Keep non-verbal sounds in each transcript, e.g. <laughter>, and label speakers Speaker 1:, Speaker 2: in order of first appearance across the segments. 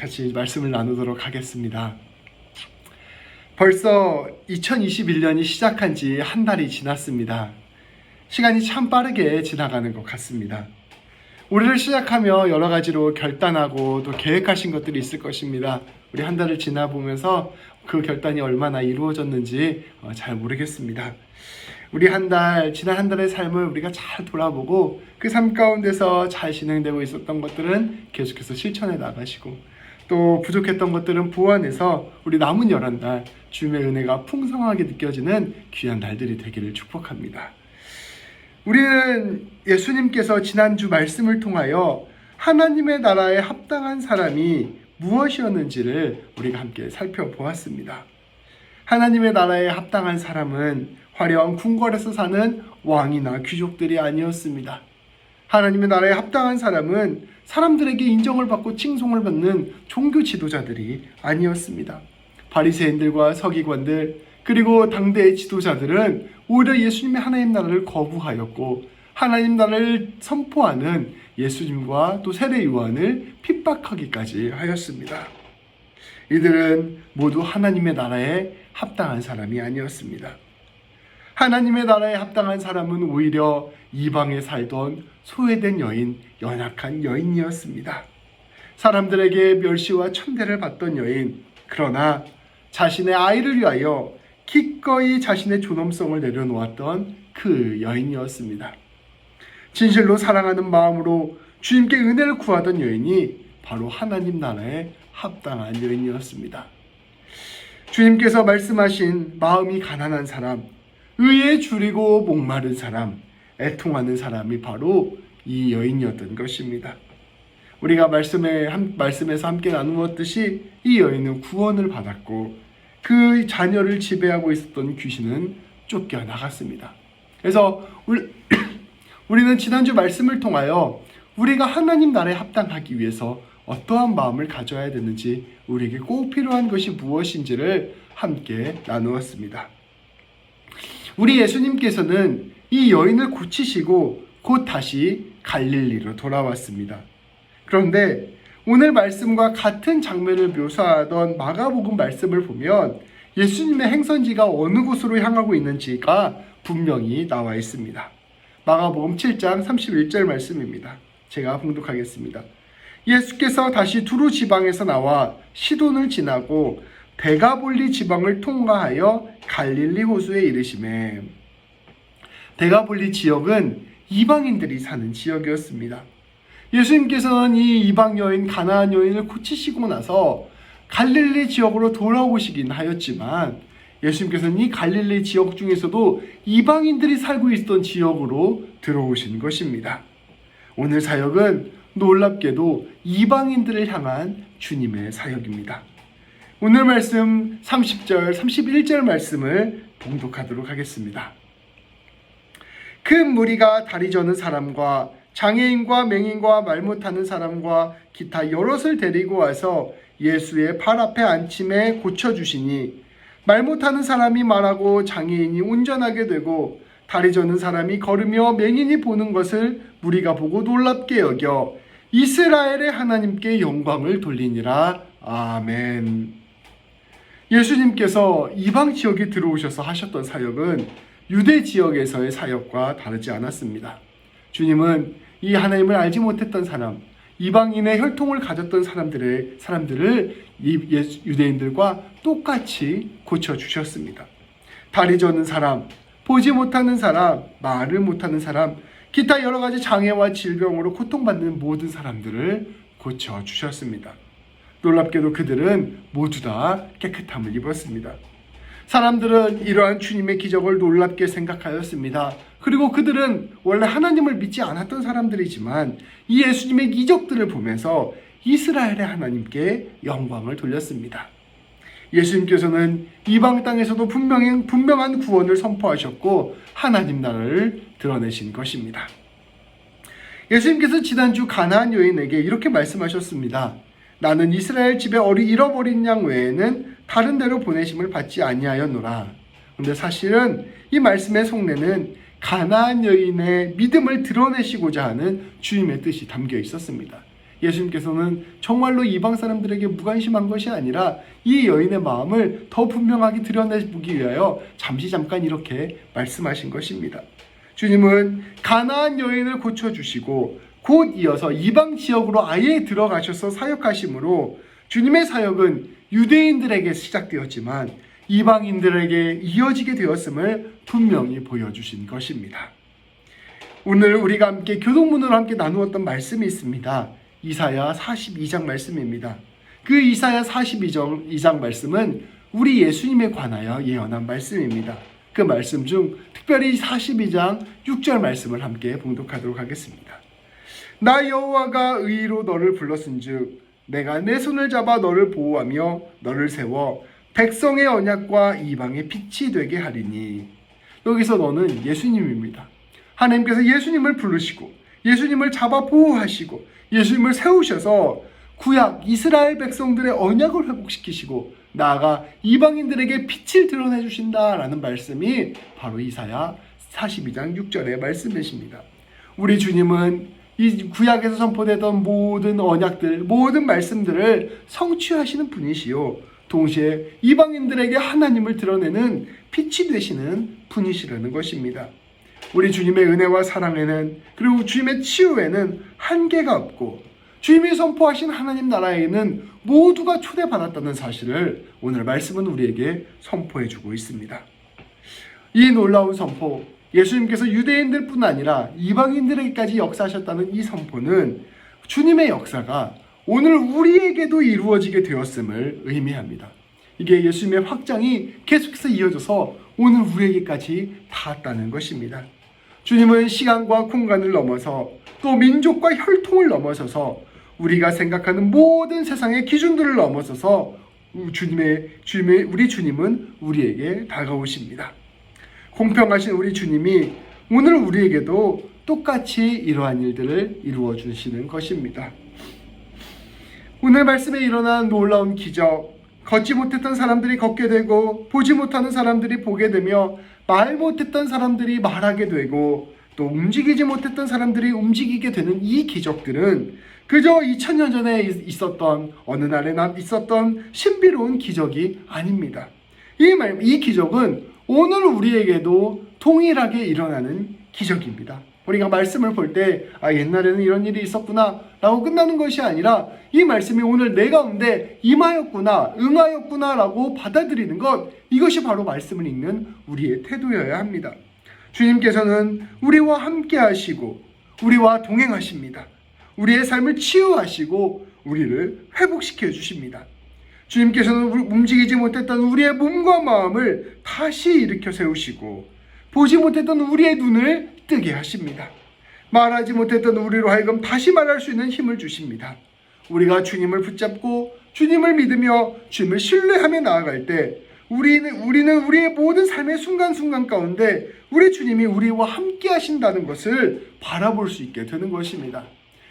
Speaker 1: 같이 말씀을 나누도록 하겠습니다. 벌써 2021년이 시작한 지 한 달이 지났습니다. 시간이 참 빠르게 지나가는 것 같습니다. 올해를 시작하며 여러 가지로 결단하고 또 계획하신 것들이 있을 것입니다. 우리 한 달을 지나보면서 그 결단이 얼마나 이루어졌는지 어, 잘 모르겠습니다. 우리 한 달, 지난 한 달의 삶을 우리가 잘 돌아보고 그 삶 가운데서 잘 진행되고 있었던 것들은 계속해서 실천해 나가시고 또 부족했던 것들은 보완해서 우리 남은 열한 달 주님의 은혜가 풍성하게 느껴지는 귀한 날들이 되기를 축복합니다. 우리는 예수님께서 지난주 말씀을 통하여 하나님의 나라에 합당한 사람이 무엇이었는지를 우리가 함께 살펴보았습니다. 하나님의 나라에 합당한 사람은 화려한 궁궐에서 사는 왕이나 귀족들이 아니었습니다. 하나님의 나라에 합당한 사람은 사람들에게 인정을 받고 칭송을 받는 종교 지도자들이 아니었습니다. 바리새인들과 서기관들 그리고 당대의 지도자들은 오히려 예수님의 하나님 나라를 거부하였고 하나님 나라를 선포하는 예수님과 또 세례 요한을 핍박하기까지 하였습니다. 이들은 모두 하나님의 나라에 합당한 사람이 아니었습니다. 하나님의 나라에 합당한 사람은 오히려 이방에 살던 소외된 여인, 연약한 여인이었습니다. 사람들에게 멸시와 천대를 받던 여인, 그러나 자신의 아이를 위하여 기꺼이 자신의 존엄성을 내려놓았던 그 여인이었습니다. 진실로 사랑하는 마음으로 주님께 은혜를 구하던 여인이 바로 하나님 나라에 합당한 여인이었습니다. 주님께서 말씀하신 마음이 가난한 사람, 의에 줄이고 목마른 사람, 애통하는 사람이 바로 이 여인이었던 것입니다. 우리가 말씀에 한, 말씀에서 함께 나누었듯이 이 여인은 구원을 받았고 그 자녀를 지배하고 있었던 귀신은 쫓겨 나갔습니다. 그래서 우리, <clears throat> 우리는 지난주 말씀을 통하여 우리가 하나님 나라에 합당하기 위해서 어떠한 마음을 가져야 되는지 우리에게 꼭 필요한 것이 무엇인지를 함께 나누었습니다. 우리 예수님께서는 이 여인을 고치시고 곧 다시 갈릴리로 돌아왔습니다. 그런데 오늘 말씀과 같은 장면을 묘사하던 마가복음 말씀을 보면 예수님의 행선지가 어느 곳으로 향하고 있는지가 분명히 나와 있습니다. 마가복음 7장 31절 말씀입니다. 제가 봉독하겠습니다. 예수께서 다시 두루 지방에서 나와 시돈을 지나고 데가볼리 지방을 통과하여 갈릴리 호수에 이르심에 데가볼리 지역은 이방인들이 사는 지역이었습니다. 예수님께서는 이 이방 여인 가나안 여인을 고치시고 나서 갈릴리 지역으로 돌아오시긴 하였지만 예수님께서는 이 갈릴리 지역 중에서도 이방인들이 살고 있던 지역으로 들어오신 것입니다. 오늘 사역은 놀랍게도 이방인들을 향한 주님의 사역입니다. 오늘 말씀 30절, 31절 말씀을 봉독하도록 하겠습니다. 큰 무리가 다리 저는 사람과 장애인과 맹인과 말 못하는 사람과 기타 여럿을 데리고 와서 예수의 발 앞에 앉힘에 고쳐주시니 말 못하는 사람이 말하고 장애인이 운전하게 되고 다리 저는 사람이 걸으며 맹인이 보는 것을 무리가 보고 놀랍게 여겨 이스라엘의 하나님께 영광을 돌리니라. 아멘. 예수님께서 이방 지역에 들어오셔서 하셨던 사역은 유대 지역에서의 사역과 다르지 않았습니다. 주님은 이 하나님을 알지 못했던 사람, 이방인의 혈통을 가졌던 사람들의 사람들을 유대인들과 똑같이 고쳐 주셨습니다. 다리 저는 사람, 보지 못하는 사람, 말을 못하는 사람, 기타 여러 가지 장애와 질병으로 고통받는 모든 사람들을 고쳐 주셨습니다. 놀랍게도 그들은 모두 다 깨끗함을 입었습니다. 사람들은 이러한 주님의 기적을 놀랍게 생각하였습니다. 그리고 그들은 원래 하나님을 믿지 않았던 사람들이지만 이 예수님의 기적들을 보면서 이스라엘의 하나님께 영광을 돌렸습니다. 예수님께서는 이방 땅에서도 분명히, 분명한 구원을 선포하셨고 하나님 나라를 드러내신 것입니다. 예수님께서 지난주 가나안 여인에게 이렇게 말씀하셨습니다. 나는 이스라엘 집에 어리 잃어버린 양 외에는 다른 데로 보내심을 받지 아니하였노라. 근데 사실은 이 말씀의 속내는 가나안 여인의 믿음을 드러내시고자 하는 주님의 뜻이 담겨 있었습니다. 예수님께서는 정말로 이방 사람들에게 무관심한 것이 아니라 이 여인의 마음을 더 분명하게 드러내보기 위하여 잠시 잠깐 이렇게 말씀하신 것입니다. 주님은 가나안 여인을 고쳐주시고 곧 이어서 이방 지역으로 아예 들어가셔서 사역하심으로 주님의 사역은 유대인들에게 시작되었지만 이방인들에게 이어지게 되었음을 분명히 보여주신 것입니다. 오늘 우리가 함께 교동문으로 함께 나누었던 말씀이 있습니다. 이사야 42장 말씀입니다. 그 이사야 42장 2장 말씀은 우리 예수님에 관하여 예언한 말씀입니다. 그 말씀 중 특별히 42장 6절 말씀을 함께 봉독하도록 하겠습니다. 나 여호와가 의로 너를 불렀은즉 내가 내 손을 잡아 너를 보호하며 너를 세워 백성의 언약과 이방의 빛이 되게 하리니 여기서 너는 예수님입니다. 하나님께서 예수님을 부르시고 예수님을 잡아 보호하시고 예수님을 세우셔서 구약 이스라엘 백성들의 언약을 회복시키시고 나아가 이방인들에게 빛을 드러내 주신다라는 말씀이 바로 이사야 42장 6절의 말씀이십니다. 우리 주님은 이 구약에서 선포되던 모든 언약들, 모든 말씀들을 성취하시는 분이시요. 동시에 이방인들에게 하나님을 드러내는 빛이 되시는 분이시라는 것입니다. 우리 주님의 은혜와 사랑에는 그리고 주님의 치유에는 한계가 없고 주님이 선포하신 하나님 나라에는 모두가 초대받았다는 사실을 오늘 말씀은 우리에게 선포해 주고 있습니다. 이 놀라운 선포, 예수님께서 유대인들뿐 아니라 이방인들에게까지 역사하셨다는 이 선포는 주님의 역사가 오늘 우리에게도 이루어지게 되었음을 의미합니다. 이게 예수님의 확장이 계속해서 이어져서 오늘 우리에게까지 닿았다는 것입니다. 주님은 시간과 공간을 넘어서 또 민족과 혈통을 넘어서서 우리가 생각하는 모든 세상의 기준들을 넘어서서 주님의 주님의 우리 주님은 우리에게 다가오십니다. 공평하신 우리 주님이 오늘 우리에게도 똑같이 이러한 일들을 이루어 주시는 것입니다. 오늘 말씀에 일어난 놀라운 기적, 걷지 못했던 사람들이 걷게 되고 보지 못하는 사람들이 보게 되며 말 못했던 사람들이 말하게 되고 또 움직이지 못했던 사람들이 움직이게 되는 이 기적들은 그저 2000년 전에 있었던 어느 날에 있었던 신비로운 기적이 아닙니다. 이 말, 이 기적은 오늘 우리에게도 동일하게 일어나는 기적입니다. 우리가 말씀을 볼 때, 아, 옛날에는 이런 일이 있었구나, 라고 끝나는 것이 아니라, 이 말씀이 오늘 내 가운데 임하였구나, 응하였구나, 라고 받아들이는 것, 이것이 바로 말씀을 읽는 우리의 태도여야 합니다. 주님께서는 우리와 함께 하시고, 우리와 동행하십니다. 우리의 삶을 치유하시고, 우리를 회복시켜 주십니다. 주님께서는 움직이지 못했던 우리의 몸과 마음을 다시 일으켜 세우시고 보지 못했던 우리의 눈을 뜨게 하십니다. 말하지 못했던 우리로 하여금 다시 말할 수 있는 힘을 주십니다. 우리가 주님을 붙잡고 주님을 믿으며 주님을 신뢰하며 나아갈 때 우리는 우리는 우리의 모든 삶의 순간순간 가운데 우리 주님이 우리와 함께 하신다는 것을 바라볼 수 있게 되는 것입니다.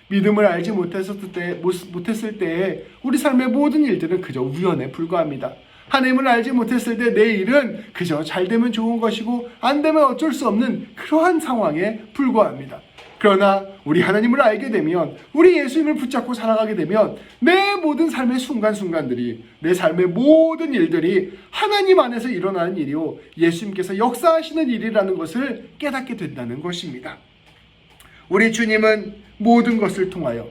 Speaker 1: 믿음을 알지 못했을 때, 못했을 때에 우리 삶의 모든 일들은 그저 우연에 불과합니다. 하나님을 알지 못했을 때 내 일은 그저 잘 되면 좋은 것이고 안 되면 어쩔 수 없는 그러한 상황에 불과합니다. 그러나 우리 하나님을 알게 되면 우리 예수님을 붙잡고 살아가게 되면 내 모든 삶의 순간순간들이 내 삶의 모든 일들이 하나님 안에서 일어나는 일이요 예수님께서 역사하시는 일이라는 것을 깨닫게 된다는 것입니다. 우리 주님은 모든 것을 통하여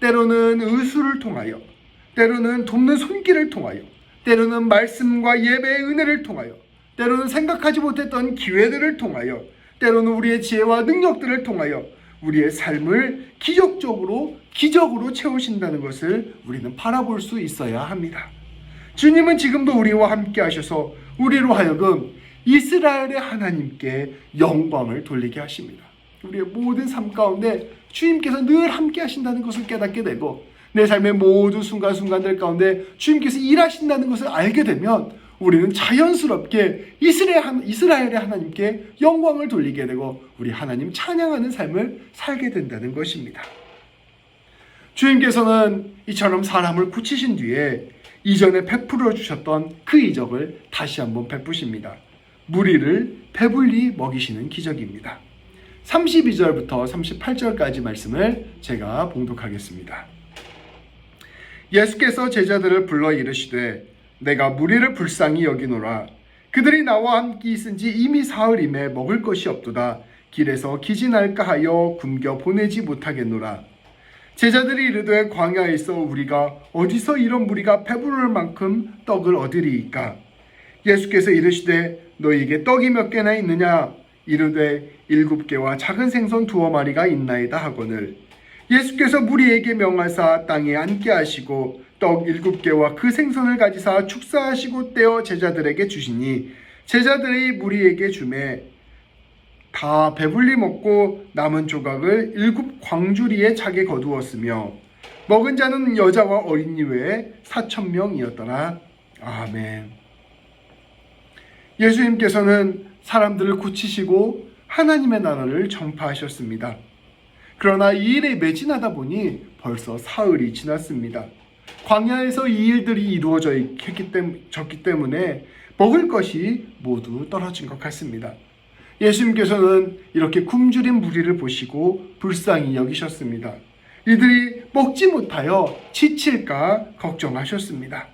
Speaker 1: 때로는 의수를 통하여 때로는 돕는 손길을 통하여 때로는 말씀과 예배의 은혜를 통하여 때로는 생각하지 못했던 기회들을 통하여 때로는 우리의 지혜와 능력들을 통하여 우리의 삶을 기적적으로 기적으로 채우신다는 것을 우리는 바라볼 수 있어야 합니다. 주님은 지금도 우리와 함께 하셔서 우리로 하여금 이스라엘의 하나님께 영광을 돌리게 하십니다. 우리의 모든 삶 가운데 주님께서 늘 함께 하신다는 것을 깨닫게 되고 내 삶의 모든 순간순간들 가운데 주님께서 일하신다는 것을 알게 되면 우리는 자연스럽게 이스라엘, 이스라엘의 하나님께 영광을 돌리게 되고 우리 하나님 찬양하는 삶을 살게 된다는 것입니다. 주님께서는 이처럼 사람을 고치신 뒤에 이전에 베풀어 주셨던 그 이적을 다시 한번 베푸십니다. 무리를 배불리 먹이시는 기적입니다. 32절부터 38절까지 말씀을 제가 봉독하겠습니다. 예수께서 제자들을 불러 이르시되 내가 무리를 불쌍히 여기노라. 그들이 나와 함께 있은지 이미 사흘임에 먹을 것이 없도다. 길에서 기진할까 하여 굶겨 보내지 못하겠노라. 제자들이 이르되 광야에서 우리가 어디서 이런 무리가 배부를 만큼 떡을 얻으리이까? 예수께서 이르시되 너희에게 떡이 몇 개나 있느냐 이르되 일곱 개와 작은 생선 두어 마리가 있나이다 하거늘 예수께서 무리에게 명하사 땅에 앉게 하시고 떡 일곱 개와 그 생선을 가지사 축사하시고 떼어 제자들에게 주시니 제자들이 무리에게 주매 다 배불리 먹고 남은 조각을 일곱 광주리에 차게 거두었으며 먹은 자는 여자와 어린이 외에 사천 명이었더라. 아멘. 예수님께서는 사람들을 고치시고 하나님의 나라를 전파하셨습니다. 그러나 이 일에 매진하다 보니 벌써 사흘이 지났습니다. 광야에서 이 일들이 이루어져 있기 때문에 먹을 것이 모두 떨어진 것 같습니다. 예수님께서는 이렇게 굶주린 무리를 보시고 불쌍히 여기셨습니다. 이들이 먹지 못하여 지칠까 걱정하셨습니다.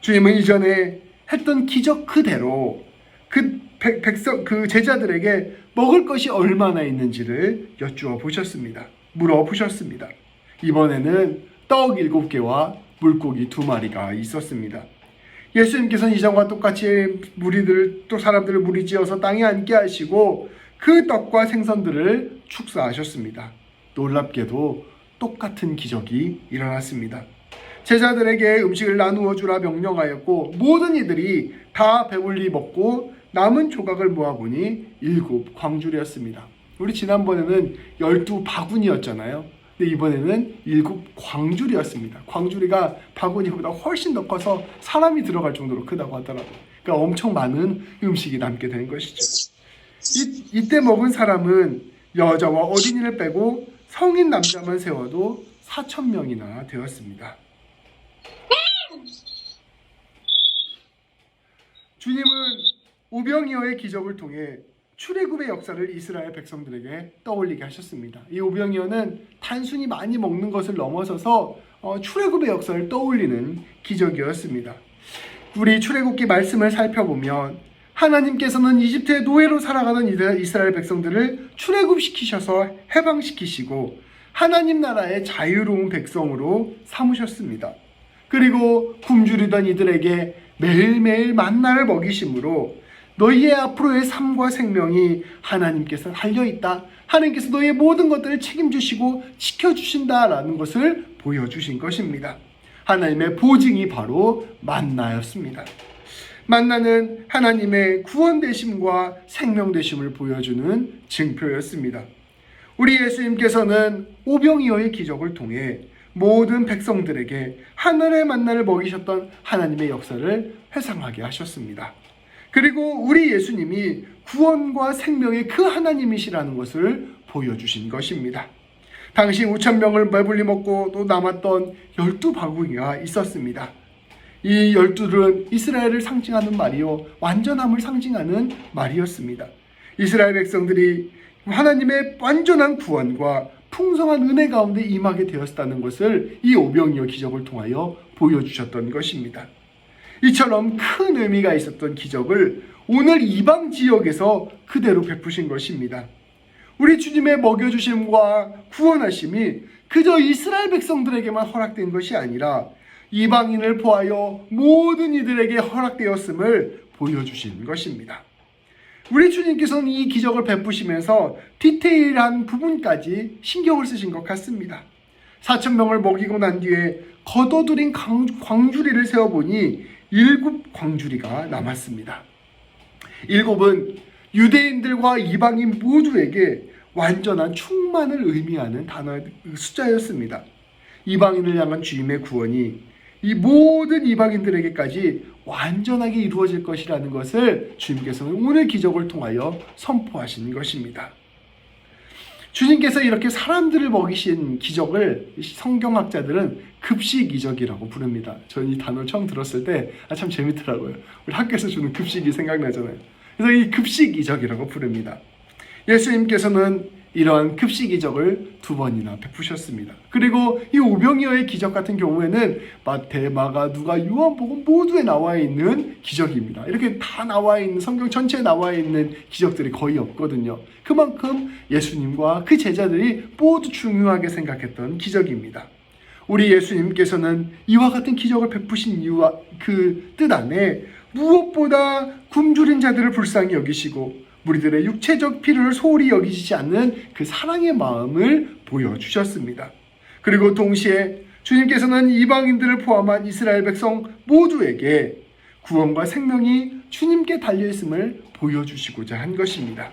Speaker 1: 주님은 이전에 했던 기적 그대로 그 백, 백성 그 제자들에게 먹을 것이 얼마나 있는지를 여쭈어 보셨습니다. 물어 보셨습니다. 이번에는 떡 일곱 개와 물고기 두 마리가 있었습니다. 예수님께서는 이전과 똑같이 무리들 또 사람들을 무리지어서 땅에 앉게 하시고 그 떡과 생선들을 축사하셨습니다. 놀랍게도 똑같은 기적이 일어났습니다. 제자들에게 음식을 나누어 주라 명령하였고 모든 이들이 다 배불리 먹고 남은 조각을 모아보니 일곱 광줄이었습니다. 우리 지난번에는 열두 바구니였잖아요. 근데 이번에는 일곱 광줄이었습니다. 광줄이가 바구니보다 훨씬 더 커서 사람이 들어갈 정도로 크다고 하더라고요. 그러니까 엄청 많은 음식이 남게 된 것이죠. 이, 이때 먹은 사람은 여자와 어린이를 빼고 성인 남자만 세워도 4천 명이나 되었습니다. 주님은 오병이어의 기적을 통해 출애굽의 역사를 이스라엘 백성들에게 떠올리게 하셨습니다. 이 오병이어는 단순히 많이 먹는 것을 넘어서서 어, 출애굽의 역사를 떠올리는 기적이었습니다. 우리 출애굽기 말씀을 살펴보면 하나님께서는 이집트의 노예로 살아가던 이스라엘 백성들을 출애굽시키셔서 해방시키시고 하나님 나라의 자유로운 백성으로 삼으셨습니다. 그리고 굶주리던 이들에게 매일매일 만나를 먹이심으로 너희의 앞으로의 삶과 생명이 하나님께서 달려 있다. 하나님께서 너희의 모든 것들을 책임지시고 지켜주신다라는 것을 보여주신 것입니다. 하나님의 보증이 바로 만나였습니다. 만나는 하나님의 구원되심과 생명되심을 보여주는 증표였습니다. 우리 예수님께서는 오병이어의 기적을 통해 모든 백성들에게 하늘의 만나를 먹이셨던 하나님의 역사를 회상하게 하셨습니다. 그리고 우리 예수님이 구원과 생명의 그 하나님이시라는 것을 보여주신 것입니다. 당시 5천 명을 배불리 먹고 또 남았던 열두 바구니가 있었습니다. 이 열두는 이스라엘을 상징하는 말이요 완전함을 상징하는 말이었습니다. 이스라엘 백성들이 하나님의 완전한 구원과 풍성한 은혜 가운데 임하게 되었다는 것을 이 오병이어 기적을 통하여 보여주셨던 것입니다. 이처럼 큰 의미가 있었던 기적을 오늘 이방 지역에서 그대로 베푸신 것입니다. 우리 주님의 먹여주심과 구원하심이 그저 이스라엘 백성들에게만 허락된 것이 아니라 이방인을 포하여 모든 이들에게 허락되었음을 보여주신 것입니다. 우리 주님께서는 이 기적을 베푸시면서 디테일한 부분까지 신경을 쓰신 것 같습니다. 4천 명을 먹이고 난 뒤에 걷어들인 광주리를 세어보니 일곱 광주리가 남았습니다. 일곱은 유대인들과 이방인 모두에게 완전한 충만을 의미하는 단어 숫자였습니다. 이방인을 향한 주님의 구원이 이 모든 이방인들에게까지 완전하게 이루어질 것이라는 것을 주님께서는 오늘 기적을 통하여 선포하신 것입니다. 주님께서 이렇게 사람들을 먹이신 기적을 성경학자들은 급식 이적이라고 부릅니다. 저는 이 단어를 처음 들었을 때 참 재밌더라고요. 우리 학교에서 주는 급식이 생각나잖아요. 그래서 이 급식 이적이라고 부릅니다. 예수님께서는 이러한 급식 기적을 두 번이나 베푸셨습니다. 그리고 이 오병이어의 기적 같은 경우에는 마태, 마가, 누가, 요한복음 모두에 나와 있는 기적입니다. 이렇게 다 나와 있는 성경 전체에 나와 있는 기적들이 거의 없거든요. 그만큼 예수님과 그 제자들이 모두 중요하게 생각했던 기적입니다. 우리 예수님께서는 이와 같은 기적을 베푸신 이유와 그 뜻 안에 무엇보다 굶주린 자들을 불쌍히 여기시고 무리들의 육체적 필요를 소홀히 여기지 않는 그 사랑의 마음을 보여주셨습니다. 그리고 동시에 주님께서는 이방인들을 포함한 이스라엘 백성 모두에게 구원과 생명이 주님께 달려있음을 보여주시고자 한 것입니다.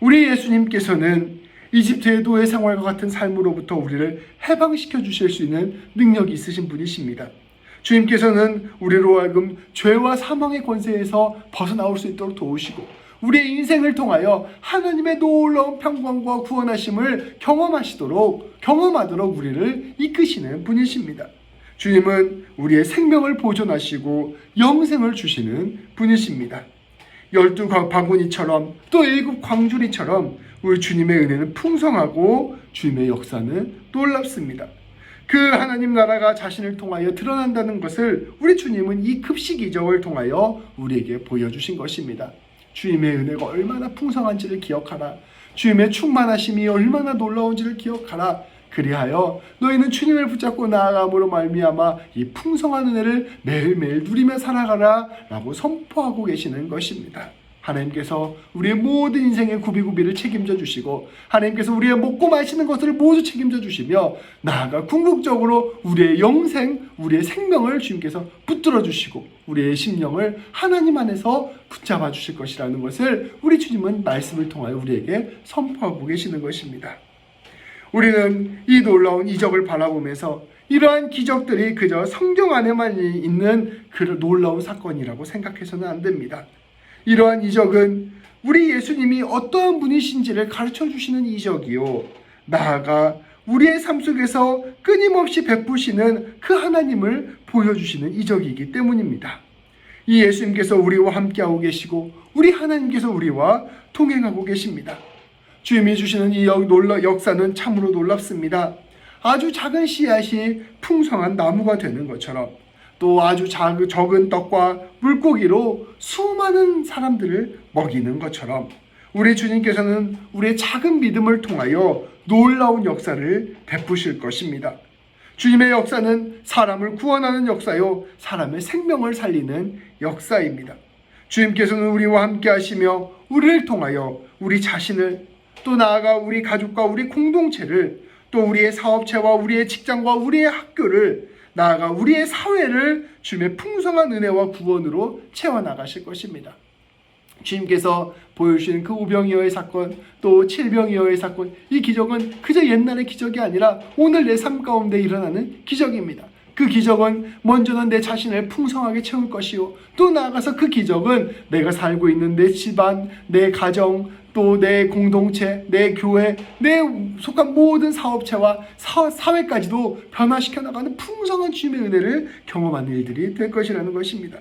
Speaker 1: 우리 예수님께서는 이집트의 노예 생활과 같은 삶으로부터 우리를 해방시켜 주실 수 있는 능력이 있으신 분이십니다. 주님께서는 우리로 하여금 죄와 사망의 권세에서 벗어나올 수 있도록 도우시고 우리의 인생을 통하여 하나님의 놀라운 평강과 구원하심을 경험하시도록 경험하도록 우리를 이끄시는 분이십니다. 주님은 우리의 생명을 보존하시고 영생을 주시는 분이십니다. 열두 바구니처럼 또 일곱 광주리처럼 우리 주님의 은혜는 풍성하고 주님의 역사는 놀랍습니다. 그 하나님 나라가 자신을 통하여 드러난다는 것을 우리 주님은 이 급식 이적을 통하여 우리에게 보여주신 것입니다. 주님의 은혜가 얼마나 풍성한지를 기억하라. 주님의 충만하심이 얼마나 놀라운지를 기억하라. 그리하여 너희는 주님을 붙잡고 나아감으로 말미암아 이 풍성한 은혜를 매일매일 누리며 살아가라라고 선포하고 계시는 것입니다. 하나님께서 우리의 모든 인생의 구비구비를 책임져 주시고 하나님께서 우리의 먹고 마시는 것을 모두 책임져 주시며 나아가 궁극적으로 우리의 영생, 우리의 생명을 주님께서 붙들어 주시고 우리의 심령을 하나님 안에서 붙잡아 주실 것이라는 것을 우리 주님은 말씀을 통하여 우리에게 선포하고 계시는 것입니다. 우리는 이 놀라운 이적을 바라보면서 이러한 기적들이 그저 성경 안에만 있는 그 놀라운 사건이라고 생각해서는 안 됩니다. 이러한 이적은 우리 예수님이 어떠한 분이신지를 가르쳐 주시는 이적이요. 나아가 우리의 삶 속에서 끊임없이 베푸시는 그 하나님을 보여주시는 이적이기 때문입니다. 이 예수님께서 우리와 함께하고 계시고 우리 하나님께서 우리와 동행하고 계십니다. 주님이 주시는 이 역사는 참으로 놀랍습니다. 아주 작은 씨앗이 풍성한 나무가 되는 것처럼 또 아주 작, 적은 떡과 물고기로 수많은 사람들을 먹이는 것처럼 우리 주님께서는 우리의 작은 믿음을 통하여 놀라운 역사를 베푸실 것입니다. 주님의 역사는 사람을 구원하는 역사요, 사람의 생명을 살리는 역사입니다. 주님께서는 우리와 함께 하시며 우리를 통하여 우리 자신을 또 나아가 우리 가족과 우리 공동체를 또 우리의 사업체와 우리의 직장과 우리의 학교를 나아가 우리의 사회를 주님의 풍성한 은혜와 구원으로 채워나가실 것입니다. 주님께서 보여주신 그 우병이어의 사건, 또 칠병이어의 사건, 이 기적은 그저 옛날의 기적이 아니라 오늘 내 삶 가운데 일어나는 기적입니다. 그 기적은 먼저는 내 자신을 풍성하게 채울 것이요. 또 나아가서 그 기적은 내가 살고 있는 내 집안, 내 가정, 또 내 공동체, 내 교회, 내 속한 모든 사업체와 사, 사회까지도 변화시켜 나가는 풍성한 주님의 은혜를 경험하는 일들이 될 것이라는 것입니다.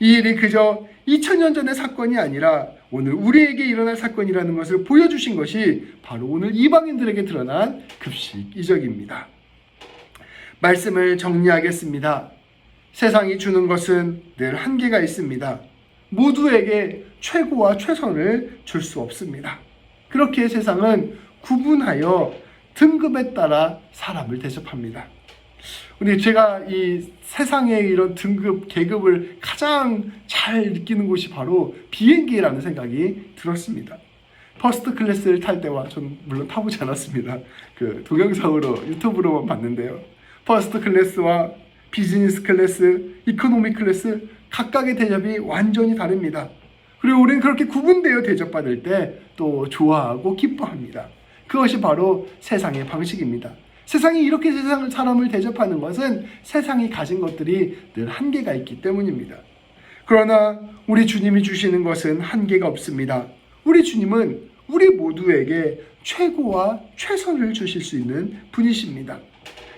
Speaker 1: 이 일이 그저 2000년 전의 사건이 아니라 오늘 우리에게 일어날 사건이라는 것을 보여주신 것이 바로 오늘 이방인들에게 드러난 급식 이적입니다. 말씀을 정리하겠습니다. 세상이 주는 것은 늘 한계가 있습니다. 모두에게 최고와 최선을 줄 수 없습니다. 그렇게 세상은 구분하여 등급에 따라 사람을 대접합니다. 근데 제가 이 세상의 이런 등급, 계급을 가장 잘 느끼는 곳이 바로 비행기라는 생각이 들었습니다. 퍼스트 클래스를 탈 때와 전 물론 타보지 않았습니다. 그 동영상으로 유튜브로만 봤는데요. 퍼스트 클래스와 비즈니스 클래스, 이코노미 클래스 각각의 대접이 완전히 다릅니다. 그리고 우리는 그렇게 구분되어 대접받을 때 또 좋아하고 기뻐합니다. 그것이 바로 세상의 방식입니다. 세상이 이렇게 세상을 사람을 대접하는 것은 세상이 가진 것들이 늘 한계가 있기 때문입니다. 그러나 우리 주님이 주시는 것은 한계가 없습니다. 우리 주님은 우리 모두에게 최고와 최선을 주실 수 있는 분이십니다.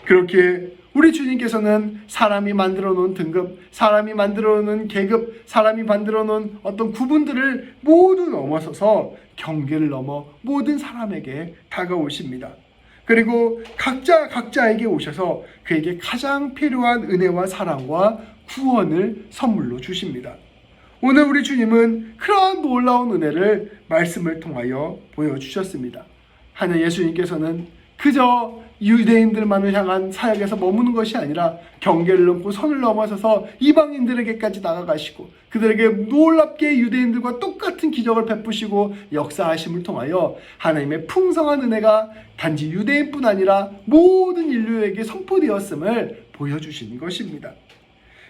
Speaker 1: 그렇게 우리 주님께서는 사람이 만들어 놓은 등급, 사람이 만들어 놓은 계급, 사람이 만들어 놓은 어떤 구분들을 모두 넘어서서 경계를 넘어 모든 사람에게 다가오십니다. 그리고 각자 각자에게 오셔서 그에게 가장 필요한 은혜와 사랑과 구원을 선물로 주십니다. 오늘 우리 주님은 그러한 놀라운 은혜를 말씀을 통하여 보여주셨습니다. 하는 예수님께서는 그저 유대인들만을 향한 사역에서 머무는 것이 아니라 경계를 넘고 선을 넘어서서 이방인들에게까지 나가가시고 그들에게 놀랍게 유대인들과 똑같은 기적을 베푸시고 역사하심을 통하여 하나님의 풍성한 은혜가 단지 유대인뿐 아니라 모든 인류에게 선포되었음을 보여주신 것입니다.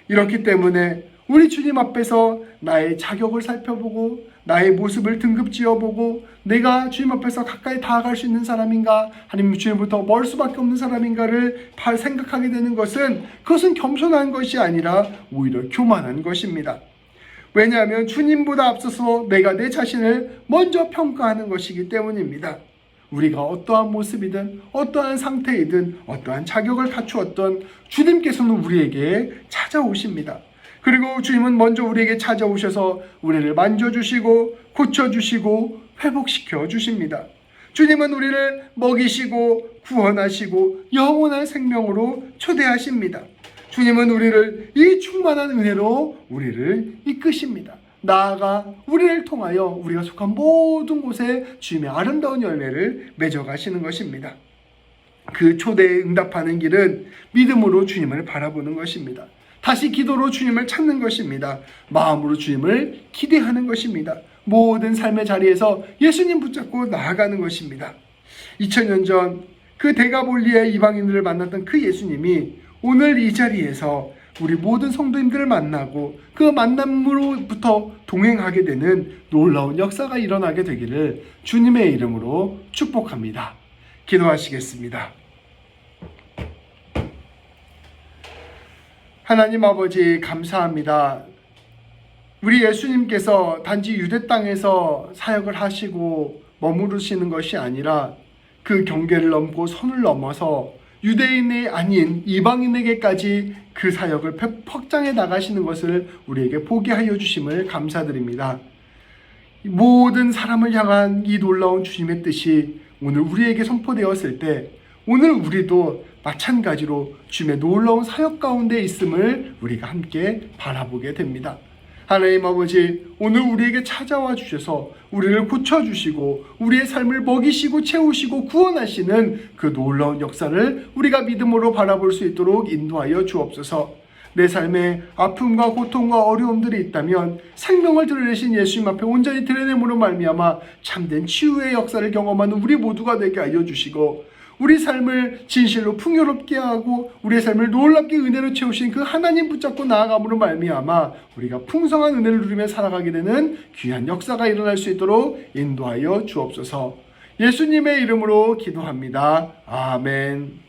Speaker 1: 이렇기 때문에 우리 주님 앞에서 나의 자격을 살펴보고 나의 모습을 등급 지어보고 내가 주님 앞에서 가까이 다가갈 수 있는 사람인가 아니면 주님부터 멀 수밖에 없는 사람인가를 바- 생각하게 되는 것은 그것은 겸손한 것이 아니라 오히려 교만한 것입니다. 왜냐하면 주님보다 앞서서 내가 내 자신을 먼저 평가하는 것이기 때문입니다. 우리가 어떠한 모습이든 어떠한 상태이든 어떠한 자격을 갖추었던 주님께서는 우리에게 찾아오십니다. 그리고 주님은 먼저 우리에게 찾아오셔서 우리를 만져주시고 고쳐주시고 회복시켜 주십니다. 주님은 우리를 먹이시고 구원하시고 영원한 생명으로 초대하십니다. 주님은 우리를 이 충만한 은혜로 우리를 이끄십니다. 나아가 우리를 통하여 우리가 속한 모든 곳에 주님의 아름다운 열매를 맺어가시는 것입니다. 그 초대에 응답하는 길은 믿음으로 주님을 바라보는 것입니다. 다시 기도로 주님을 찾는 것입니다. 마음으로 주님을 기대하는 것입니다. 모든 삶의 자리에서 예수님 붙잡고 나아가는 것입니다. 2000년 전 그 대가볼리의 이방인들을 만났던 그 예수님이 오늘 이 자리에서 우리 모든 성도님들을 만나고 그 만남으로부터 동행하게 되는 놀라운 역사가 일어나게 되기를 주님의 이름으로 축복합니다. 기도하시겠습니다. 하나님 아버지 감사합니다. 우리 예수님께서 단지 유대 땅에서 사역을 하시고 머무르시는 것이 아니라 그 경계를 넘고 선을 넘어서 유대인이 아닌 이방인에게까지 그 사역을 확장해 나가시는 것을 우리에게 보게 하여 주심을 감사드립니다. 모든 사람을 향한 이 놀라운 주님의 뜻이 오늘 우리에게 선포되었을 때 오늘 우리도 마찬가지로 주님의 놀라운 사역 가운데 있음을 우리가 함께 바라보게 됩니다. 하나님 아버지, 오늘 우리에게 찾아와 주셔서 우리를 고쳐주시고 우리의 삶을 먹이시고 채우시고 구원하시는 그 놀라운 역사를 우리가 믿음으로 바라볼 수 있도록 인도하여 주옵소서. 내 삶에 아픔과 고통과 어려움들이 있다면 생명을 드러내신 예수님 앞에 온전히 드러냄으로 말미암아 참된 치유의 역사를 경험하는 우리 모두가 되게 하여 주시고 우리 삶을 진실로 풍요롭게 하고 우리의 삶을 놀랍게 은혜로 채우신 그 하나님 붙잡고 나아감으로 말미암아 우리가 풍성한 은혜를 누리며 살아가게 되는 귀한 역사가 일어날 수 있도록 인도하여 주옵소서. 예수님의 이름으로 기도합니다. 아멘.